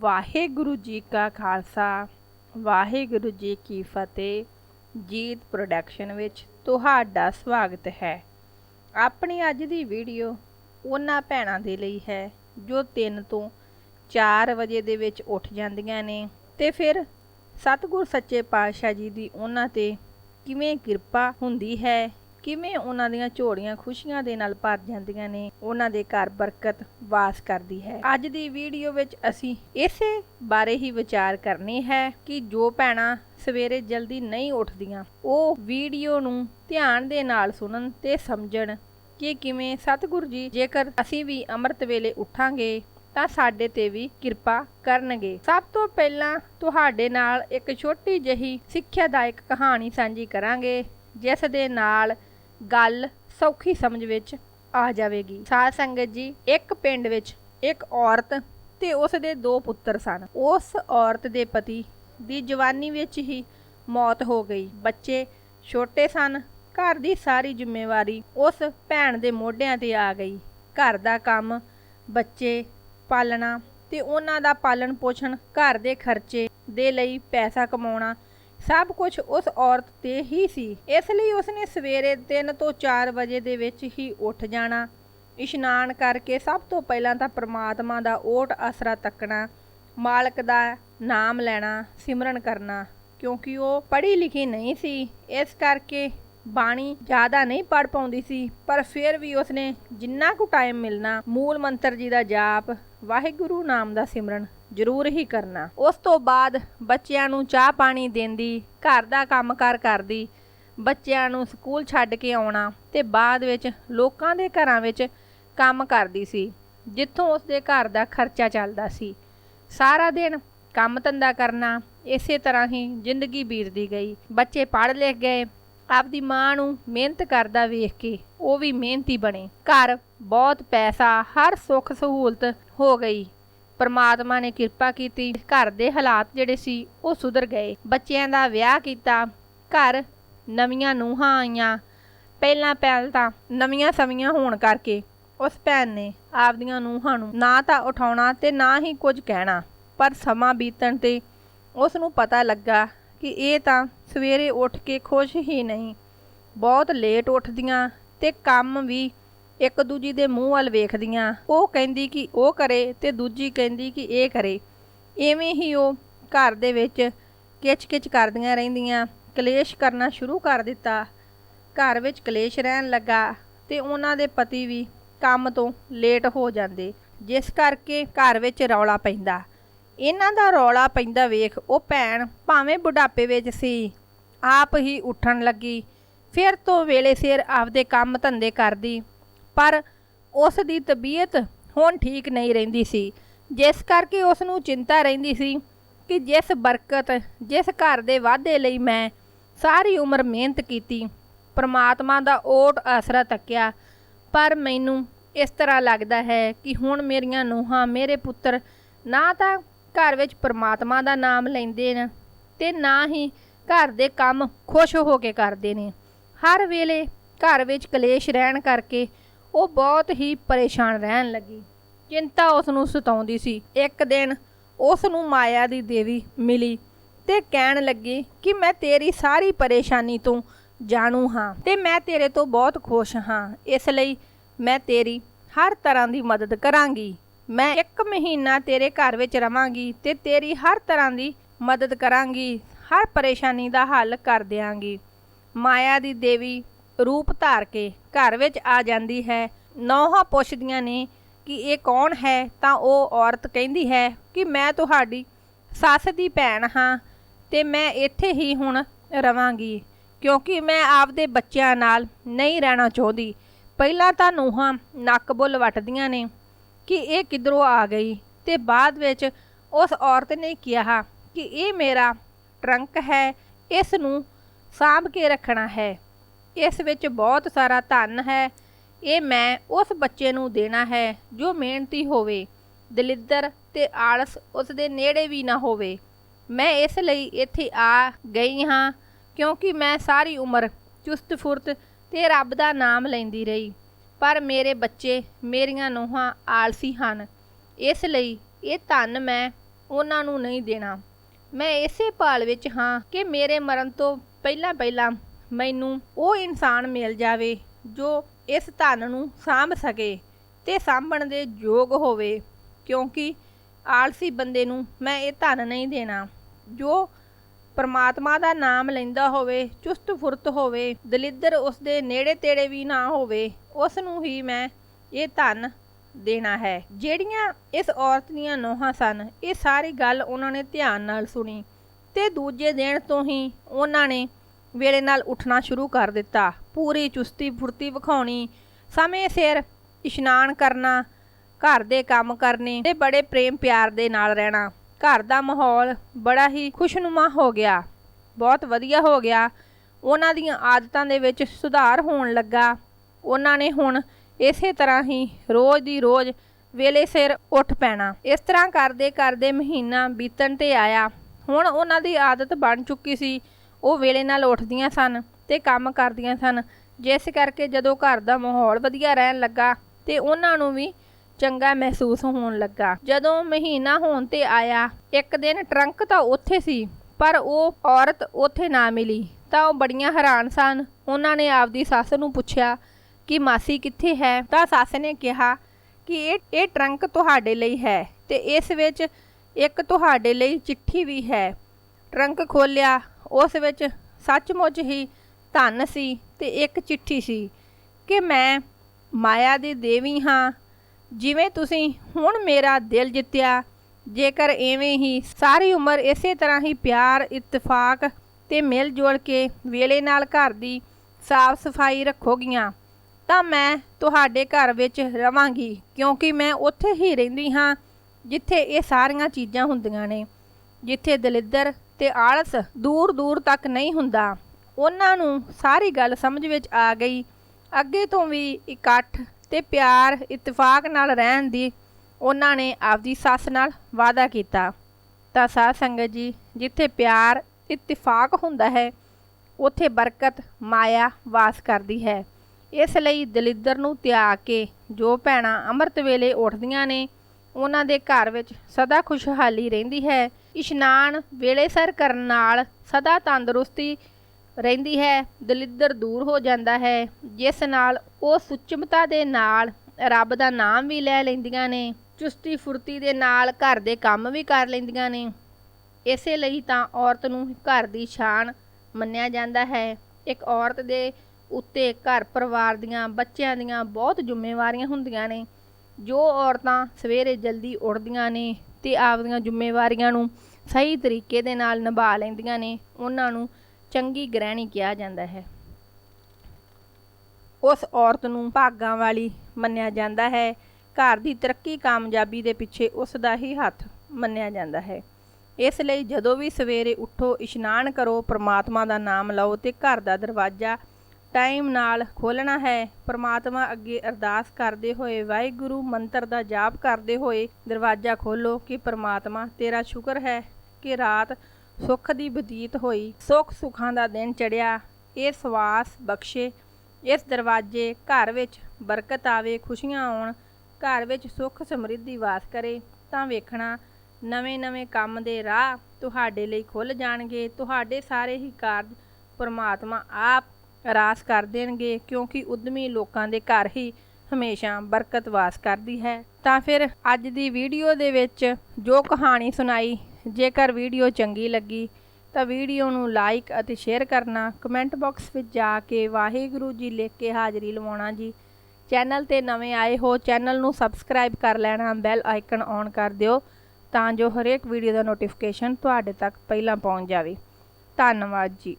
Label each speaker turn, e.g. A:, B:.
A: ਵਾਹਿਗੁਰੂ ਜੀ ਕਾ ਖਾਲਸਾ, ਵਾਹਿਗੁਰੂ ਜੀ ਕੀ ਫਤਿਹ। ਜੀਤ ਪ੍ਰੋਡਕਸ਼ਨ ਵਿੱਚ ਤੁਹਾਡਾ ਸਵਾਗਤ ਹੈ। ਆਪਣੀ ਅੱਜ ਦੀ ਵੀਡੀਓ ਉਹਨਾਂ ਭੈਣਾਂ ਦੇ ਲਈ ਹੈ, ਜੋ 3 ਤੋਂ 4 ਵਜੇ ਦੇ ਵਿੱਚ ਉੱਠ ਜਾਂਦੀਆਂ ਨੇ। ਤੇ ਫਿਰ ਸਤਿਗੁਰ ਸੱਚੇ ਪਾਤਸ਼ਾਹ ਜੀ ਦੀ ਉਹਨਾਂ ਤੇ ਕਿਵੇਂ ਕਿਰਪਾ ਹੁੰਦੀ ਹੈ ਕਿਵੇਂ ਉਹਨਾਂ ਦੀਆਂ ਝੋੜੀਆਂ ਖੁਸ਼ੀਆਂ ਦੇ ਨਾਲ ਭਰ ਜਾਂਦੀਆਂ ਨੇ, ਉਹਨਾਂ ਦੇ ਘਰ ਬਰਕਤ ਵਾਸ ਕਰਦੀ ਹੈ। ਅੱਜ ਦੀ ਵੀਡੀਓ ਵਿੱਚ ਅਸੀਂ ਇਸੇ ਬਾਰੇ ਹੀ ਵਿਚਾਰ ਕਰਨੀ ਹੈ ਕਿ ਜੋ ਭੈਣਾਂ ਸਵੇਰੇ ਜਲਦੀ ਨਹੀਂ ਉੱਠਦੀਆਂ, ਉਹ ਵੀਡੀਓ ਨੂੰ ਧਿਆਨ ਦੇ ਨਾਲ ਸੁਣਨ ਤੇ ਸਮਝਣ ਕਿ ਕਿਵੇਂ ਸਤਿਗੁਰੂ ਜੀ, ਜੇਕਰ ਅਸੀਂ ਵੀ ਅੰਮ੍ਰਿਤ ਵੇਲੇ ਉੱਠਾਂਗੇ, ਤਾਂ ਸਾਡੇ ਤੇ ਵੀ ਕਿਰਪਾ ਕਰਨਗੇ। ਸਭ ਤੋਂ ਪਹਿਲਾਂ ਤੁਹਾਡੇ ਨਾਲ ਇੱਕ ਛੋਟੀ ਜਿਹੀ ਸਿੱਖਿਆਦਾਇਕ ਕਹਾਣੀ ਸਾਂਝੀ ਕਰਾਂਗੇ, ਜਿਸ ਦੇ ਨਾਲ ਗੱਲ ਸੌਖੀ ਸਮਝ ਵਿੱਚ ਆ ਜਾਵੇਗੀ। ਸਾਧ ਸੰਗਤ ਜੀ, ਇੱਕ ਪਿੰਡ ਵਿੱਚ ਇੱਕ ਔਰਤ ਤੇ ਉਸ ਦੇ ਦੋ ਪੁੱਤਰ ਸਨ। ਉਸ ਔਰਤ ਦੇ ਪਤੀ ਦੀ ਜਵਾਨੀ ਵਿੱਚ ਹੀ ਮੌਤ ਹੋ ਗਈ। ਬੱਚੇ ਛੋਟੇ ਸਨ, ਘਰ ਦੀ ਸਾਰੀ ਜ਼ਿੰਮੇਵਾਰੀ ਉਸ ਭੈਣ ਦੇ ਮੋਢਿਆਂ ਤੇ ਆ ਗਈ। ਘਰ ਦਾ ਕੰਮ, ਬੱਚੇ, ਪਾਲਣਾ ਤੇ ਉਹਨਾਂ ਦਾ ਪਾਲਣ ਪੋਸ਼ਣ ਘਰ ਦੇ ਖਰਚੇ ਦੇ ਲਈ ਪੈਸਾ ਕਮਾਉਣਾ ਸਭ ਕੁਝ ਉਸ ਔਰਤ ਤੇ ਹੀ ਸੀ। ਇਸ ਲਈ ਉਸਨੇ ਸਵੇਰੇ 3 ਤੋਂ 4 ਵਜੇ ਦੇ ਵਿੱਚ ਹੀ ਉੱਠ ਜਾਣਾ। ਇਸ਼ਨਾਨ ਕਰਕੇ ਸਭ ਤੋਂ ਪਹਿਲਾਂ ਤਾਂ ਪ੍ਰਮਾਤਮਾ ਦਾ ਓਟ ਆਸਰਾ ਤੱਕਣਾ, ਮਾਲਕ ਦਾ ਨਾਮ ਲੈਣਾ, ਸਿਮਰਨ ਕਰਨਾ, ਕਿਉਂਕਿ ਉਹ ਪੜ੍ਹੀ ਲਿਖੀ ਨਹੀਂ ਸੀ। ਇਸ ਕਰਕੇ ਬਾਣੀ ਜ਼ਿਆਦਾ ਨਹੀਂ ਪੜ ਪਾਉਂਦੀ ਸੀ, ਪਰ ਫਿਰ ਵੀ ਉਸਨੇ ਜਿੰਨਾ ਕੁ ਟਾਈਮ ਮਿਲਣਾ, ਮੂਲ ਮੰਤਰ ਜੀ ਦਾ ਜਾਪ, ਵਾਹਿਗੁਰੂ ਨਾਮ ਦਾ ਸਿਮਰਨ ਜ਼ਰੂਰ ਹੀ ਕਰਨਾ। ਉਸ ਤੋਂ ਬਾਅਦ ਬੱਚਿਆਂ ਨੂੰ ਚਾਹ ਪਾਣੀ ਦਿੰਦੀ, ਘਰ ਦਾ ਕੰਮਕਾਰ ਕਰਦੀ, ਬੱਚਿਆਂ ਨੂੰ ਸਕੂਲ ਛੱਡ ਕੇ ਆਉਣਾ ਤੇ ਬਾਅਦ ਵਿੱਚ ਲੋਕਾਂ ਦੇ ਘਰਾਂ ਵਿੱਚ ਕੰਮ ਕਰਦੀ ਸੀ, ਜਿੱਥੋਂ ਉਸ ਦੇ ਘਰ ਦਾ ਖਰਚਾ ਚੱਲਦਾ ਸੀ। ਸਾਰਾ ਦਿਨ ਕੰਮ ਧੰਦਾ ਕਰਨਾ, ਇਸੇ ਤਰ੍ਹਾਂ ਹੀ ਜ਼ਿੰਦਗੀ ਬੀਤਦੀ ਗਈ। ਬੱਚੇ ਪੜ੍ਹ ਲਿਖ ਗਏ, ਆਪਦੀ ਮਾਂ ਨੂੰ ਮਿਹਨਤ ਕਰਦਾ ਵੇਖ ਕੇ ਉਹ ਵੀ ਮਿਹਨਤੀ ਬਣੇ। ਘਰ ਬਹੁਤ ਪੈਸਾ, ਹਰ ਸੁੱਖ ਸਹੂਲਤ ਹੋ ਗਈ। ਪਰਮਾਤਮਾ ਨੇ ਕਿਰਪਾ ਕੀਤੀ। ਘਰ ਦੇ ਹਾਲਾਤ ਜਿਹੜੇ ਸੀ, ਉਹ ਸੁਧਰ ਗਏ। ਬੱਚਿਆਂ ਦਾ ਵਿਆਹ ਕੀਤਾ। ਘਰ ਨਵੀਆਂ ਨੂੰਹਾਂ ਆਈਆਂ। ਪਹਿਲਾਂ ਪਹਿਲ ਤਾਂ ਨਵੀਆਂ ਸਮੀਆਂ ਹੋਣ ਕਰਕੇ ਉਸ ਭੈਣ ਨੇ ਆਪਦੀਆਂ ਨੂੰਹਾਂ ਨੂੰ ਨਾ ਤਾਂ ਉਠਾਉਣਾ ਤੇ ਨਾ ਹੀ ਕੁਝ ਕਹਿਣਾ। ਪਰ ਸਮਾਂ ਬੀਤਣ ਤੇ ਉਸ ਨੂੰ ਪਤਾ ਲੱਗਾ ਕਿ ਇਹ ਤਾਂ ਸਵੇਰੇ ਉੱਠ ਕੇ ਖੁਸ਼ ਹੀ ਨਹੀਂ। ਬਹੁਤ ਲੇਟ ਉੱਠਦੀਆਂ ਤੇ ਕੰਮ ਵੀ ਇੱਕ ਦੂਜੀ ਦੇ ਮੂੰਹ ਵੱਲ ਵੇਖਦੀਆਂ। ਉਹ ਕਹਿੰਦੀ ਕਿ ਉਹ ਕਰੇ ਤੇ ਦੂਜੀ ਕਹਿੰਦੀ ਕਿ ਇਹ ਕਰੇ। ਐਵੇਂ ਹੀ ਉਹ ਘਰ ਦੇ ਵਿੱਚ ਕਿਚ-ਕਿਚ ਕਰਦੀਆਂ ਰਹਿੰਦੀਆਂ। ਕਲੇਸ਼ ਕਰਨਾ ਸ਼ੁਰੂ ਕਰ ਦਿੱਤਾ। ਘਰ ਵਿੱਚ ਕਲੇਸ਼ ਰਹਿਣ ਲੱਗਾ ਤੇ ਉਹਨਾਂ ਦੇ ਪਤੀ ਵੀ ਕੰਮ ਤੋਂ ਲੇਟ ਹੋ ਜਾਂਦੇ। ਜਿਸ ਕਰਕੇ ਘਰ ਵਿੱਚ ਰੌਲਾ ਪੈਂਦਾ। ਇਹਨਾਂ ਦਾ ਰੌਲਾ ਪੈਂਦਾ ਵੇਖ ਉਹ ਭੈਣ ਭਾਵੇਂ ਬੁਢਾਪੇ ਵਿੱਚ ਸੀ, ਆਪ ਹੀ ਉੱਠਣ ਲੱਗੀ। ਫਿਰ ਤੋਂ ਵੇਲੇ ਸਿਰ ਆਪਦੇ ਕੰਮ ਧੰਦੇ ਕਰਦੀ। ਪਰ ਉਸ ਦੀ ਤਬੀਅਤ ਹੁਣ ਠੀਕ ਨਹੀਂ ਰਹਿੰਦੀ ਸੀ। ਜਿਸ ਕਰਕੇ ਉਸ ਨੂੰ ਚਿੰਤਾ ਰਹਿੰਦੀ ਸੀ ਕਿ ਜਿਸ ਬਰਕਤ, ਜਿਸ ਘਰ ਦੇ ਵਾਧੇ ਲਈ ਮੈਂ ਸਾਰੀ ਉਮਰ ਮਿਹਨਤ ਕੀਤੀ, ਪ੍ਰਮਾਤਮਾ ਦਾ ਓਟ ਆਸਰਾ ਤੱਕਿਆ। ਪਰ ਮੈਨੂੰ ਇਸ ਤਰ੍ਹਾਂ ਲੱਗਦਾ ਹੈ ਕਿ ਹੁਣ ਮੇਰੀਆਂ ਨੂੰਹਾਂ ਮੇਰੇ ਪੁੱਤਰ ਨਾ ਤਾਂ ਘਰ ਵਿੱਚ ਪ੍ਰਮਾਤਮਾ ਦਾ ਨਾਮ ਲੈਂਦੇ ਨੇ ਤੇ ਨਾ ਹੀ ਘਰ ਦੇ ਕੰਮ ਖੁਸ਼ ਹੋ ਕੇ ਕਰਦੇ ਨੇ। ਹਰ ਵੇਲੇ ਘਰ ਵਿੱਚ ਕਲੇਸ਼ ਰਹਿਣ ਕਰਕੇ ਉਹ ਬਹੁਤ ਹੀ ਪਰੇਸ਼ਾਨ ਰਹਿਣ ਲੱਗੀ। ਚਿੰਤਾ ਉਸ ਨੂੰ ਸਤਾਉਂਦੀ ਸੀ। ਇੱਕ ਦਿਨ ਉਸ ਨੂੰ ਮਾਇਆ ਦੀ ਦੇਵੀ ਮਿਲੀ ਤੇ ਕਹਿਣ ਲੱਗੀ ਕਿ ਮੈਂ ਤੇਰੀ ਸਾਰੀ ਪਰੇਸ਼ਾਨੀ ਤੋਂ ਜਾਣੂ ਹਾਂ ਤੇ ਮੈਂ ਤੇਰੇ ਤੋਂ ਬਹੁਤ ਖੁਸ਼ ਹਾਂ। ਇਸ ਲਈ ਮੈਂ ਤੇਰੀ ਹਰ ਤਰ੍ਹਾਂ ਦੀ ਮਦਦ ਕਰਾਂਗੀ। ਮੈਂ ਇੱਕ ਮਹੀਨਾ ਤੇਰੇ ਘਰ ਵਿੱਚ ਰਵਾਂਗੀ ਤੇ ਤੇਰੀ ਹਰ ਤਰ੍ਹਾਂ ਦੀ ਮਦਦ ਕਰਾਂਗੀ। ਹਰ ਪਰੇਸ਼ਾਨੀ ਦਾ ਹੱਲ ਕਰ ਦਿਆਂਗੀ। ਮਾਇਆ ਦੀ ਦੇਵੀ ਰੂਪ ਧਾਰ ਕੇ ਘਰ ਵਿੱਚ ਆ ਜਾਂਦੀ ਹੈ। ਨੌਹਾਂ ਪੁੱਛਦੀਆਂ ਨੇ ਕਿ ਇਹ ਕੌਣ ਹੈ? ਤਾਂ ਉਹ ਔਰਤ ਕਹਿੰਦੀ ਹੈ ਕਿ ਮੈਂ ਤੁਹਾਡੀ ਸੱਸ ਦੀ ਭੈਣ ਹਾਂ ਤੇ ਮੈਂ ਇੱਥੇ ਹੀ ਹੁਣ ਰਵਾਂਗੀ, ਕਿਉਂਕਿ ਮੈਂ ਆਪਦੇ ਬੱਚਿਆਂ ਨਾਲ ਨਹੀਂ ਰਹਿਣਾ ਚਾਹੁੰਦੀ। ਪਹਿਲਾਂ ਤਾਂ ਨੂਹਾਂ ਨੱਕ ਬੁੱਲ ਵੱਟਦੀਆਂ ਨੇ ਕਿ ਇਹ ਕਿਧਰੋਂ ਆ ਗਈ ਤੇ ਬਾਅਦ ਵਿੱਚ ਉਸ ਔਰਤ ਨੇ ਕਿਹਾ ਕਿ ਇਹ ਮੇਰਾ ਟਰੰਕ ਹੈ, ਇਸ ਨੂੰ ਸਾਂਭ ਕੇ ਰੱਖਣਾ ਹੈ। ਇਸ ਵਿੱਚ ਬਹੁਤ ਸਾਰਾ ਧਨ ਹੈ। ਇਹ ਮੈਂ ਉਸ ਬੱਚੇ ਨੂੰ ਦੇਣਾ ਹੈ ਜੋ ਮਿਹਨਤੀ ਹੋਵੇ, ਦਲਿੱਦਰ ਤੇ ਆਲਸ ਉਸ ਦੇ ਨੇੜੇ ਵੀ ਨਾ ਹੋਵੇ। ਮੈਂ ਇਸ ਲਈ ਇੱਥੇ ਆ ਗਈ ਹਾਂ ਕਿਉਂਕਿ ਮੈਂ ਸਾਰੀ ਉਮਰ ਚੁਸਤ ਫੁਰਤ ਤੇ ਰੱਬ ਦਾ ਨਾਮ ਲੈਂਦੀ ਰਹੀ। ਪਰ ਮੇਰੇ ਬੱਚੇ ਮੇਰੀਆਂ ਨੂੰਹਾਂ ਆਲਸੀ ਹਨ। ਇਸ ਲਈ ਇਹ ਧਨ ਮੈਂ ਉਹਨਾਂ ਨੂੰ ਨਹੀਂ ਦੇਣਾ। ਮੈਂ ਇਸੇ ਭਾਲ ਵਿੱਚ ਹਾਂ ਕਿ ਮੇਰੇ ਮਰਨ ਤੋਂ ਪਹਿਲਾਂ ਪਹਿਲਾਂ ਮੈਨੂੰ ਉਹ ਇਨਸਾਨ ਮਿਲ ਜਾਵੇ ਜੋ ਇਸ ਧਨ ਨੂੰ ਸਾਂਭ ਸਕੇ ਤੇ ਸਾਂਭਣ ਦੇ ਯੋਗ ਹੋਵੇ, ਕਿਉਂਕਿ ਆਲਸੀ ਬੰਦੇ ਨੂੰ ਮੈਂ ਇਹ ਧਨ ਨਹੀਂ ਦੇਣਾ। ਜੋ ਪਰਮਾਤਮਾ ਦਾ ਨਾਮ ਲੈਂਦਾ ਹੋਵੇ ਚੁਸਤ ਫੁਰਤ ਹੋਵੇ, ਦਲਿੱਦਰ ਉਸ ਦੇ ਨੇੜੇ ਤੇੜੇ ਵੀ ਨਾ ਹੋਵੇ ਉਸ ਨੂੰ ਹੀ ਮੈਂ ਇਹ ਧਨ ਦੇਣਾ ਹੈ। ਜਿਹੜੀਆਂ ਇਸ ਔਰਤ ਦੀਆਂ ਨੋਹਾਂ ਸਨ, ਇਹ ਸਾਰੀ ਗੱਲ ਉਹਨਾਂ ਨੇ ਧਿਆਨ ਨਾਲ ਸੁਣੀ ਤੇ ਦੂਜੇ ਦਿਨ ਤੋਂ ਹੀ ਉਹਨਾਂ ਨੇ ਵੇਲੇ ਨਾਲ ਉੱਠਣਾ ਸ਼ੁਰੂ ਕਰ ਦਿੱਤਾ। ਪੂਰੀ ਚੁਸਤੀ ਫੁਰਤੀ ਵਿਖਾਉਣੀ, ਸਮੇਂ ਸਿਰ ਇਸ਼ਨਾਨ ਕਰਨਾ, ਘਰ ਦੇ ਕੰਮ ਕਰਨੇ ਤੇ ਬੜੇ ਪ੍ਰੇਮ ਪਿਆਰ ਦੇ ਨਾਲ ਰਹਿਣਾ। ਘਰ ਦਾ ਮਾਹੌਲ ਬੜਾ ਹੀ ਖੁਸ਼ਨੁਮਾ ਹੋ ਗਿਆ। ਬਹੁਤ ਵਧੀਆ ਹੋ ਗਿਆ। ਉਹਨਾਂ ਦੀਆਂ ਆਦਤਾਂ ਦੇ ਵਿੱਚ ਸੁਧਾਰ ਹੋਣ ਲੱਗਾ। ਉਹਨਾਂ ਨੇ ਹੁਣ ਇਸੇ ਤਰ੍ਹਾਂ ਹੀ ਰੋਜ਼ ਦੀ ਰੋਜ਼ ਵੇਲੇ ਸਿਰ ਉੱਠ ਪੈਣਾ। ਇਸ ਤਰ੍ਹਾਂ ਕਰਦੇ ਕਰਦੇ ਮਹੀਨਾ ਬੀਤਣ ਤੇ ਆਇਆ। ਹੁਣ ਉਹਨਾਂ ਦੀ ਆਦਤ ਬਣ ਚੁੱਕੀ ਸੀ ਉਹ ਵੇਲੇ ਨਾਲ ਉੱਠਦੀਆਂ ਸਨ ਤੇ ਕੰਮ ਕਰਦੀਆਂ ਸਨ। ਜਿਸ ਕਰਕੇ ਜਦੋਂ ਘਰ ਦਾ ਮਾਹੌਲ ਵਧੀਆ ਰਹਿਣ ਲੱਗਾ ਤੇ ਉਹਨਾਂ ਨੂੰ ਵੀ ਚੰਗਾ ਮਹਿਸੂਸ ਹੋਣ ਲੱਗਾ। ਜਦੋਂ ਮਹੀਨਾ ਹੋਣ ਤੇ ਆਇਆ, ਇੱਕ ਦਿਨ ਟਰੰਕ ਤਾਂ ਉੱਥੇ ਸੀ, ਪਰ ਉਹ ਔਰਤ ਉੱਥੇ ਨਾ ਮਿਲੀ। ਤਾਂ ਉਹ ਬੜੀਆਂ ਹੈਰਾਨ ਸਨ। ਉਹਨਾਂ ਨੇ ਆਪਦੀ ਸੱਸ ਨੂੰ ਪੁੱਛਿਆ ਕਿ ਮਾਸੀ ਕਿੱਥੇ ਹੈ? ਤਾਂ ਸੱਸ ਨੇ ਕਿਹਾ ਕਿ ਇਹ ਇਹ ਟਰੰਕ ਤੁਹਾਡੇ ਲਈ ਹੈ ਤੇ ਇਸ ਵਿੱਚ ਇੱਕ ਤੁਹਾਡੇ ਲਈ ਚਿੱਠੀ ਵੀ ਹੈ। ਟਰੰਕ ਖੋਲਿਆ ਉਸ ਵਿੱਚ ਸੱਚਮੁੱਚ ਹੀ ਧਨ ਸੀ ਤੇ ਇੱਕ ਚਿੱਠੀ ਸੀ ਕਿ ਮੈਂ ਮਾਇਆ ਦੀ ਦੇਵੀ ਹਾਂ। ਜਿਵੇਂ ਤੁਸੀਂ ਹੁਣ ਮੇਰਾ ਦਿਲ ਜਿੱਤਿਆ, ਜੇਕਰ ਐਵੇਂ ਹੀ ਸਾਰੀ ਉਮਰ ਇਸੇ ਤਰ੍ਹਾਂ ਹੀ ਪਿਆਰ, ਇਤਫਾਕ ਤੇ ਮਿਲ ਜੁਲ ਕੇ ਵੇਲੇ ਨਾਲ ਘਰ ਦੀ ਸਾਫ਼ ਸਫ਼ਾਈ ਰੱਖੋਗੀਆਂ, ਤਾਂ ਮੈਂ ਤੁਹਾਡੇ ਘਰ ਵਿੱਚ ਰਵਾਂਗੀ, ਕਿਉਂਕਿ ਮੈਂ ਉੱਥੇ ਹੀ ਰਹਿੰਦੀ ਹਾਂ, ਜਿੱਥੇ ਇਹ ਸਾਰੀਆਂ ਚੀਜ਼ਾਂ ਹੁੰਦੀਆਂ ਨੇ, ਜਿੱਥੇ ਦਲਿੱਦਰ ਤੇ ਆਲਸ ਦੂਰ ਦੂਰ ਤੱਕ ਨਹੀਂ ਹੁੰਦਾ। ਉਹਨਾਂ ਨੂੰ ਸਾਰੀ ਗੱਲ ਸਮਝ ਵਿੱਚ ਆ ਗਈ। ਅੱਗੇ ਤੋਂ ਵੀ ਇਕੱਠ ਤੇ ਪਿਆਰ, ਇਤਫਾਕ ਨਾਲ ਰਹਿਣ ਦੀ ਉਹਨਾਂ ਨੇ ਆਪਦੀ ਸੱਸ ਨਾਲ ਵਾਅਦਾ ਕੀਤਾ। ਤਾਂ ਸਾਧ ਸੰਗਤ ਜੀ, ਜਿੱਥੇ ਪਿਆਰ, ਇਤਫਾਕ ਹੁੰਦਾ ਹੈ, ਉੱਥੇ ਬਰਕਤ, ਮਾਇਆ ਵਾਸ ਕਰਦੀ ਹੈ। ਇਸ ਲਈ ਦਲਿੱਦਰ ਨੂੰ ਤਿਆਗ ਕੇ ਜੋ ਭੈਣਾਂ ਅੰਮ੍ਰਿਤ ਵੇਲੇ ਉੱਠਦੀਆਂ ਨੇ, ਉਹਨਾਂ ਦੇ ਘਰ ਵਿੱਚ ਸਦਾ ਖੁਸ਼ਹਾਲੀ ਰਹਿੰਦੀ ਹੈ। ਇਸ਼ਨਾਨ ਵੇਲੇ ਸਰ ਕਰਨ ਨਾਲ ਸਦਾ ਤੰਦਰੁਸਤੀ ਰਹਿੰਦੀ ਹੈ, ਦਲਿੱਦਰ ਦੂਰ ਹੋ ਜਾਂਦਾ ਹੈ। ਜਿਸ ਨਾਲ ਉਹ ਸੁਚਮਤਾ ਦੇ ਨਾਲ ਰੱਬ ਦਾ ਨਾਮ ਵੀ ਲੈ ਲੈਂਦੀਆਂ ਨੇ ਚੁਸਤੀ ਫੁਰਤੀ ਦੇ ਨਾਲ ਘਰ ਦੇ ਕੰਮ ਵੀ ਕਰ ਲੈਂਦੀਆਂ ਨੇ। ਇਸੇ ਲਈ ਤਾਂ ਔਰਤ ਨੂੰ ਘਰ ਦੀ ਸ਼ਾਨ ਮੰਨਿਆ ਜਾਂਦਾ ਹੈ। ਇੱਕ ਔਰਤ ਦੇ ਉੱਤੇ ਘਰ ਪਰਿਵਾਰ ਦੀਆਂ ਬੱਚਿਆਂ ਦੀਆਂ ਬਹੁਤ ਜ਼ਿੰਮੇਵਾਰੀਆਂ ਹੁੰਦੀਆਂ ਨੇ। ਜੋ ਔਰਤਾਂ ਸਵੇਰੇ ਜਲਦੀ ਉੱਠਦੀਆਂ ਨੇ ਤੇ ਆਪਦੀਆਂ ਜ਼ਿੰਮੇਵਾਰੀਆਂ ਨੂੰ ਸਹੀ ਤਰੀਕੇ ਦੇ ਨਾਲ ਨਿਭਾ ਲੈਂਦੀਆਂ ਨੇ, ਉਹਨਾਂ ਨੂੰ ਚੰਗੀ ਗ੍ਰਹਿਣੀ ਕਿਹਾ ਜਾਂਦਾ ਹੈ। ਉਸ ਔਰਤ ਨੂੰ ਭਾਗਾਂ ਵਾਲੀ ਮੰਨਿਆ ਜਾਂਦਾ ਹੈ। ਘਰ ਦੀ ਤਰੱਕੀ ਕਾਮਯਾਬੀ ਦੇ ਪਿੱਛੇ ਉਸ ਦਾ ਹੀ ਹੱਥ ਮੰਨਿਆ ਜਾਂਦਾ ਹੈ। ਇਸ ਲਈ ਜਦੋਂ ਵੀ ਸਵੇਰੇ ਉੱਠੋ, ਇਸ਼ਨਾਨ ਕਰੋ, ਪ੍ਰਮਾਤਮਾ ਦਾ ਨਾਮ ਲਓ ਤੇ ਘਰ ਦਾ ਦਰਵਾਜ਼ਾ ਟਾਈਮ ਨਾਲ ਖੋਲਣਾ ਹੈ। ਪ੍ਰਮਾਤਮਾ ਅੱਗੇ ਅਰਦਾਸ ਕਰਦੇ ਹੋਏ ਵਾਹਿਗੁਰੂ ਮੰਤਰ ਦਾ ਜਾਪ ਕਰਦੇ ਹੋਏ ਦਰਵਾਜ਼ਾ ਖੋਲੋ ਕਿ ਪ੍ਰਮਾਤਮਾ, ਤੇਰਾ ਸ਼ੁਕਰ ਹੈ ਕਿ ਰਾਤ ਸੁੱਖ ਦੀ ਬਤੀਤ ਹੋਈ। ਸੁੱਖ ਸੁਖਾਂ ਦਾ ਦਿਨ ਚੜਿਆ ਇਹ ਸਵਾਸ ਬਖਸ਼ੇ। ਇਸ ਦਰਵਾਜ਼ੇ ਘਰ ਵਿੱਚ ਬਰਕਤ ਆਵੇ, ਖੁਸ਼ੀਆਂ ਆਉਣ। ਘਰ ਵਿੱਚ ਸੁੱਖ ਸਮਰਿੱਧੀ ਵਾਸ ਕਰੇ। ਤਾਂ ਵੇਖਣਾ ਨਵੇਂ-ਨਵੇਂ ਕੰਮ ਦੇ ਰਾਹ ਤੁਹਾਡੇ ਲਈ ਖੁੱਲ ਜਾਣਗੇ। ਤੁਹਾਡੇ ਸਾਰੇ ਹੀ ਕਾਰਜ ਪਰਮਾਤਮਾ ਆਪ ਰਾਸ ਕਰ ਦੇਣਗੇ ਕਿਉਂਕਿ ਉਦਮੀ ਲੋਕਾਂ ਦੇ ਘਰ ਹੀ ਹਮੇਸ਼ਾ ਬਰਕਤ ਵਾਸ ਕਰਦੀ ਹੈ। ਤਾਂ ਫਿਰ ਅੱਜ ਦੀ ਵੀਡੀਓ ਦੇ ਵਿੱਚ ਜੋ ਕਹਾਣੀ ਸੁਣਾਈ, ਜੇਕਰ ਵੀਡੀਓ ਚੰਗੀ ਲੱਗੀ ਤਾਂ ਵੀਡੀਓ ਨੂੰ ਲਾਈਕ ਅਤੇ ਸ਼ੇਅਰ ਕਰਨਾ ਕਮੈਂਟ ਬਾਕਸ ਵਿੱਚ ਜਾ ਕੇ ਵਾਹਿਗੁਰੂ ਜੀ ਲਿਖ ਕੇ ਹਾਜ਼ਰੀ ਲਵਾਉਣਾ ਜੀ। ਚੈਨਲ ਤੇ ਨਵੇਂ ਆਏ ਹੋ ਚੈਨਲ ਨੂੰ ਸਬਸਕ੍ਰਾਈਬ ਕਰ ਲੈਣਾ, ਬੈਲ ਆਈਕਨ ਔਨ ਕਰ ਦਿਓ ਤਾਂ ਜੋ ਹਰੇਕ ਵੀਡੀਓ ਦਾ ਨੋਟੀਫਿਕੇਸ਼ਨ ਤੁਹਾਡੇ ਤੱਕ ਪਹਿਲਾਂ ਪਹੁੰਚ ਜਾਵੇ। ਧੰਨਵਾਦ ਜੀ।